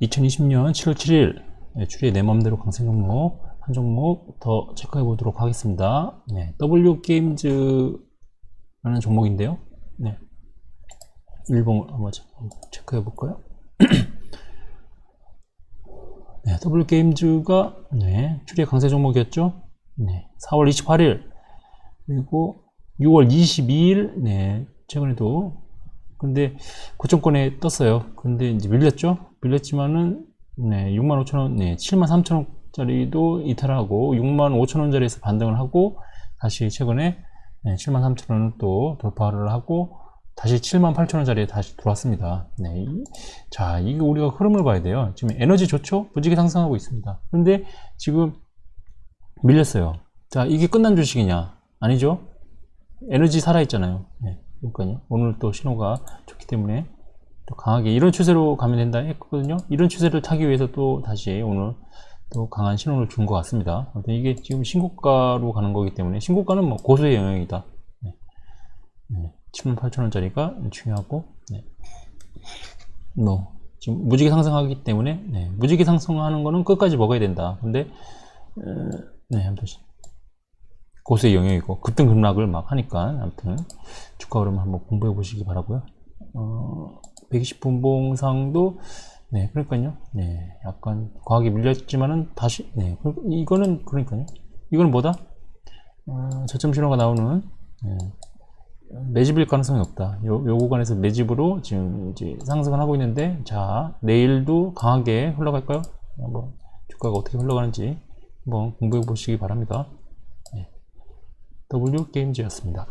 2020년 7월 7일 네, 추리의 내 맘대로 강세 종목 한 종목 더 체크해 보도록 하겠습니다. 네, W 게임즈라는 종목인데요. 네, 일봉을 한번 체크해 볼까요? 네, W 게임즈가 네, 추리의 강세 종목이었죠. 네, 4월 28일 그리고 6월 22일 네, 최근에도 근데 고점권에 떴어요. 근데 이제 밀렸죠. 밀렸지만은 네, 65,000원, 네, 73,000원짜리도 이탈하고 65,000원짜리에서 반등을 하고 다시 최근에 네, 73,000원을 또 돌파를 하고 다시 78,000원짜리에 다시 들어왔습니다. 네, 이- 자, 이거 우리가 흐름을 봐야 돼요. 지금 에너지 좋죠? 무지개 상승하고 있습니다. 근데 지금 밀렸어요. 자, 이게 끝난 주식이냐? 아니죠? 에너지 살아있잖아요. 네, 그러니까요. 오늘 또 신호가 좋기 때문에 또 강하게 이런 추세로 가면 된다 했거든요. 이런 추세를 타기 위해서 또 다시 오늘 또 강한 신호를 준 것 같습니다. 아무튼 이게 지금 신고가로 가는 거기 때문에 신고가는 뭐 고수의 영역이다. 네. 네. 78,000원짜리가 중요하고 네. 뭐 지금 무지개 상승하기 때문에 네. 무지개 상승하는 거는 끝까지 먹어야 된다. 근데 어, 네, 아무튼 고수의 영역이고 급등 급락을 막 하니까 아무튼 주가 흐름 한번 공부해 보시기 바라고요. 어, 120분봉상도 네, 그러니까요. 네, 약간 과하게 밀렸지만은 다시 네, 그- 이거는 그러니까요. 이거는 뭐다? 어, 저점 신호가 나오는 네, 매집일 가능성이 없다. 요, 요 구간에서 매집으로 지금 이제 상승을 하고 있는데, 자, 내일도 강하게 흘러갈까요? 한번 주가가 어떻게 흘러가는지 한번 공부해 보시기 바랍니다. 네. W 게임즈였습니다.